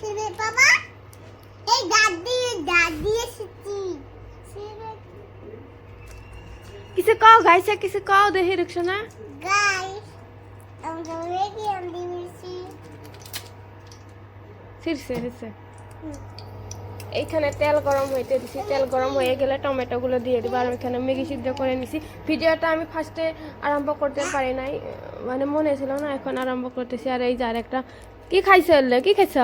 ছেড়ে বাবা। এই দাঁত দিয়ে দাঁত দিয়ে ছেড়ে কিছু কও গাইছে কিছু কও দেখি রুকসানা। গাইস আমরা রেডি আনতে মিশি ফিরছে ফিরছে এইখানে তেল গরম হইতে দিছি তেল গরম হয়ে গেলে টমেটো গুলো দিয়ে দিব আর এখানে ম্যাগি সিদ্ধ করে নিছি। ভিডিওটা আমি ফার্স্টে আরম্ভ করতে পারি নাই মানে মনে ছিল না এখন আরম্ভ করতেছি আর এই যে আরেকটা। কি খাইছে ওলে কি খাইছ?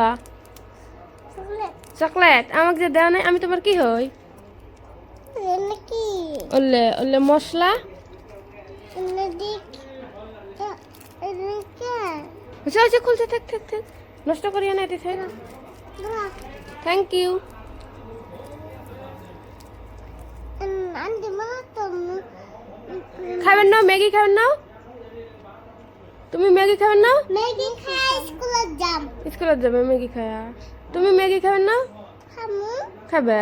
চকলেট? আমাকে যে দেওয়া নাই আমি তোমার কি হই? কি? ওলে ওলে মশলা? হচ্ছে হচ্ছে খুলছে থাক থাক থাক। নষ্ট করিয়া নাই দিছে থ্যাংক ইউ খাবেন না ম্যাগি খাবেন না তুমি ম্যাগি খাবেন না ম্যাগি খাই স্কুলে যাম। স্কুলত যাবে ম্যাগি খায়া। তুমি ম্যাগি খাবেন না? খাবে।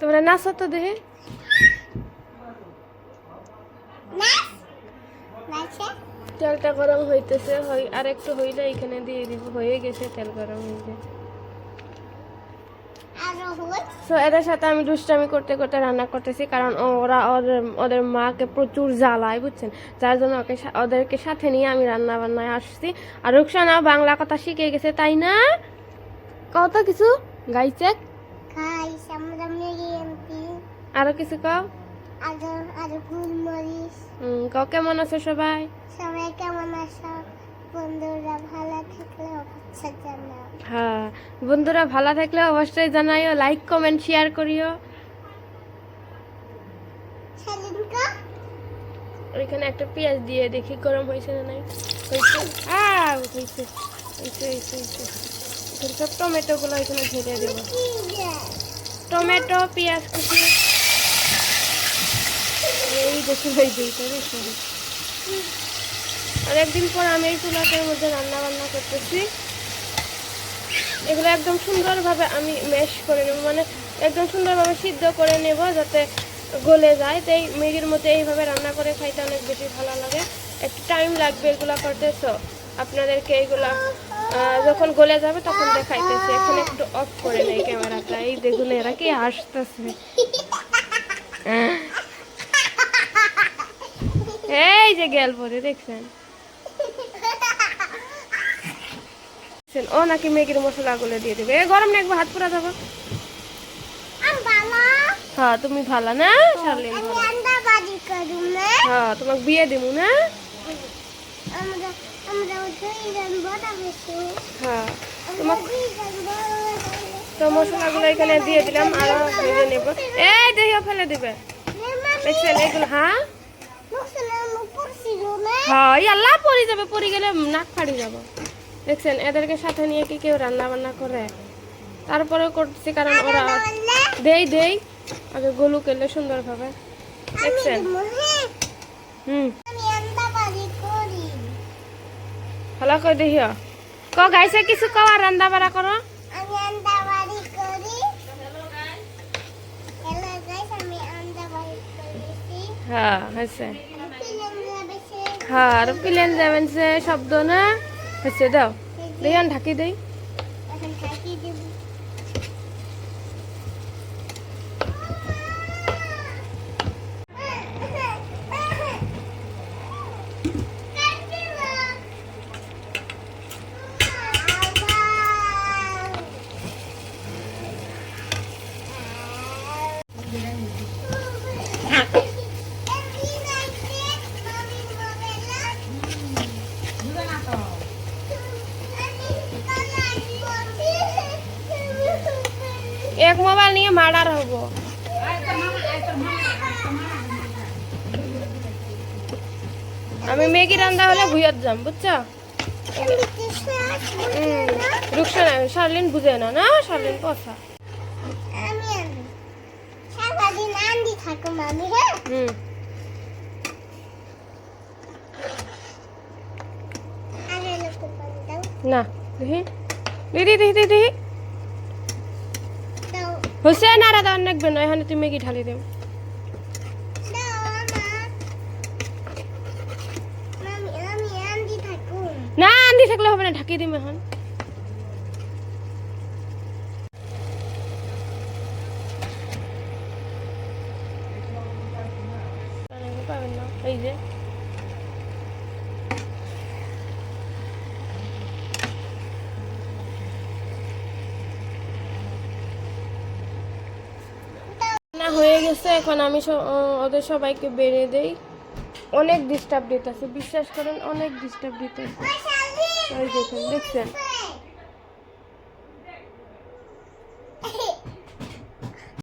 তোমরা নাচো তো দেখে। তেলটা গরম হইতেছে হই আর একটু হইলে এখানে দিয়ে দিব হয়ে গেছে তেল গরম হইলে আরও তো এদের সাথে আমি দুষ্টামি করতে করতে রান্না করতেছি কারণ ওরা ওদের ওদের মাকে প্রচুর জ্বালায় বুঝছেন? যার জন্য ওকে ওদেরকে সাথে নিয়ে আমি রান্না বান্নায় আসছি। আর রুকসানা বাংলা কথা শিখে গেছে তাই না? কত কিছু। গাইছে আরও কিছু কও? আরও আরও গোলমরিচ। হুম, কেমন আছে সবাই? সবাই কেমন আছো? বন্ধুরা ভালো থাকলে অবশ্যই জানাও। হ্যাঁ বন্ধুরা ভালো থাকলে অবশ্যই জানাইও লাইক কমেন্ট শেয়ার করিও। ওইখানে একটা পেঁয়াজ দিয়ে দেখি গরম হয়েছে না নাই? হয়েছে? আহ হয়েছে হয়েছে হয়েছে হয়েছে এখানে সব টমেটোগুলো এখানে ঢেলে দেবো। টমেটো পেঁয়াজ কুচি। এই দেখি হয়ে দিতে সরি আর একদিন পর আমি এই চুলাটার মধ্যে রান্না বান্না করতেছি। এগুলো একদম সুন্দরভাবে আমি ম্যাশ করে নেব মানে একদম সুন্দরভাবে সিদ্ধ করে নেব যাতে গলে যায়। তাই মেগির মধ্যে এইভাবে রান্না করে খাইতে অনেক বেশি ভালো লাগে। একটু টাইম লাগবে এগুলো করতে, তো আপনাদেরকে এইগুলা যখন গলে যাবে তখন দেখাইতেছে। এখানে একটু অফ করে নেই ক্যামেরাটা এই দেখুন এরা কি আসতেছে এই যে গেল পরে, দেখছেন দেখছেন, ও নাকি মেগির মশলা গুলো দিয়ে দেবে। এ গরম না একবার হাত পুরা যাব হ্যাঁ তুমি ভালো না? শার্লিন আমি ভালো। আন্দা বাজি করুম না হ্যাঁ তোমাকে বিয়ে দেবো না? হ্যাঁ তোমাকে তো মশলাগুলো এখানে দিয়ে দিলাম আরও ভেজে নেব। এই ফেলে দিবে। দেখছেন এগুলো হ্যাঁ? হ্যাঁ আল্লাহ পড়ে যাবে পড়ে গেলে নাক ফাড়ি যাব। দেখছেন এদেরকে সাথে নিয়ে কি কেউ রান্না বান্না করে? তারপরেও করতেছি কারণ ওরা দেই দেই। আগে গলু কেলে সুন্দরভাবে। দেখছেন? হুম। ভালো করে। দেখিও। ক গাইছে কিছু কওয়া রান্না বাড়া করো। হ্যাঁ হয়েছে। হ্যাঁ আর প্লেন যাবেন সে শব্দ না। হয়েছে দাও। দেই ঢাকি দেই। এক মোবাইল নিয়ে মার্ডার হব। আমি ম্যাগি রান্না হলে ভুইয়াত যাম, বুঝছ? না দিদি দিদি দিদি হোসেন আর আদা রাখবে না, এখানে তুমি কি ঢালি দেব না, আন্দি থাকলে হবে না, ঢাকি দিম এখন। এই যে। হয়ে গেছে, এখন আমি ওদের সবাইকে বেড়ে দেই। অনেক ডিস্টার্ব দিতেছে, বিশ্বাস করেন, অনেক ডিস্টার্ব দিতেছে। দেখছেন?